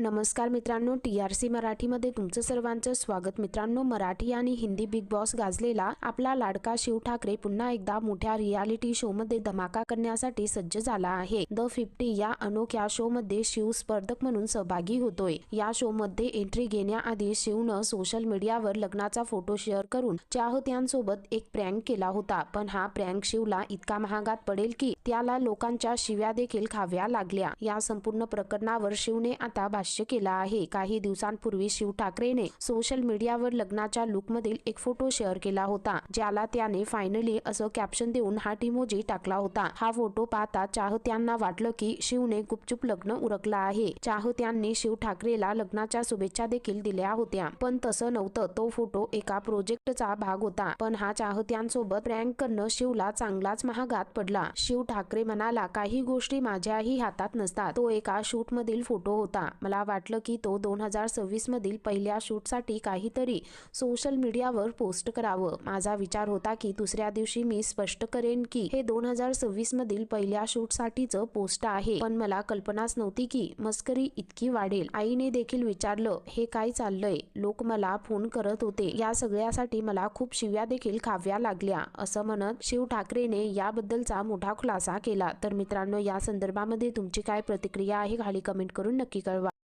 नमस्कार मित्रांनो T R C मराठीमध्ये तुमचं सर्वांचं स्वागत. मित्रांनो मराठी आणि हिंदी बिग बॉस गाजलेला आपला लाडका शिव ठाकरे पुन्हा एकदा मोठ्या रियालिटी शो मध्ये धमाका करण्यासाठी सज्ज झाला आहे. द फिफ्टी या अनोख्या शो मध्ये शिव स्पर्धक म्हणून सहभागी होतोय. या शो मध्ये एंट्री घेण्याआधी शिवनं सोशल मीडियावर लग्नाचा फोटो शेअर करून चाहत्यांसोबत एक प्रँक केला होता. पण हा प्रँक शिवला इतका महागात पडेल की त्याला लोकांच्या शिव्या देखील खाव्या लागल्या. या संपूर्ण प्रकरणावर शिवने आता भाष्य केलं आहे. काही दिवसांपूर्वी शिव ठाकरेने सोशल मीडियावर लग्नाच्या लुकमधील एक फोटो शेअर केला होता. ज्याला त्याने फायनली असं कॅप्शन देऊन हा टिमोजी टाकला होता. हा फोटो पाहता चाहत्यांना वाटलं की शिवने गुपचूप लग्न उरकलं आहे. चाहत्यांनी शिव ठाकरेला लग्नाच्या शुभेच्छा देखील दिल्या होत्या. पण तसं नव्हतं. तो फोटो एका प्रोजेक्टचा भाग होता. पण हा चाहत्यांसोबत प्रँक करणं शिवला चांगलाच महागात पडला. शिव ठाकरे म्हणाला काही गोष्टी माझ्याही हातात नसतात. तो एका शूट मधील फोटो होता. मला मला वाटलं की तो दोन हजार सव्वीसमधील पहिल्या शूटसाठी काहीतरी सोशल मीडियावर पोस्ट करावं. माझा विचार होता की दुसऱ्या दिवशी मी स्पष्ट करेन की हे दोन हजार सव्वीसमधील पहिल्या शूटसाठीचं पोस्ट आहे. पण मला कल्पनाच नव्हती की मस्करी इतकी वाढेल. आईने देखील विचारलं हे काय चाललंय? लोक मला फोन करत होते. या सगळ्यासाठी मला खूप शिव्या देखील खाव्या लागल्या असं म्हणत शिव ठाकरेने याबद्दलचा मोठा खुलासा केला. तर मित्रांनो या संदर्भामध्ये तुमची काय प्रतिक्रिया आहे खाली कमेंट करून नक्की कळवा.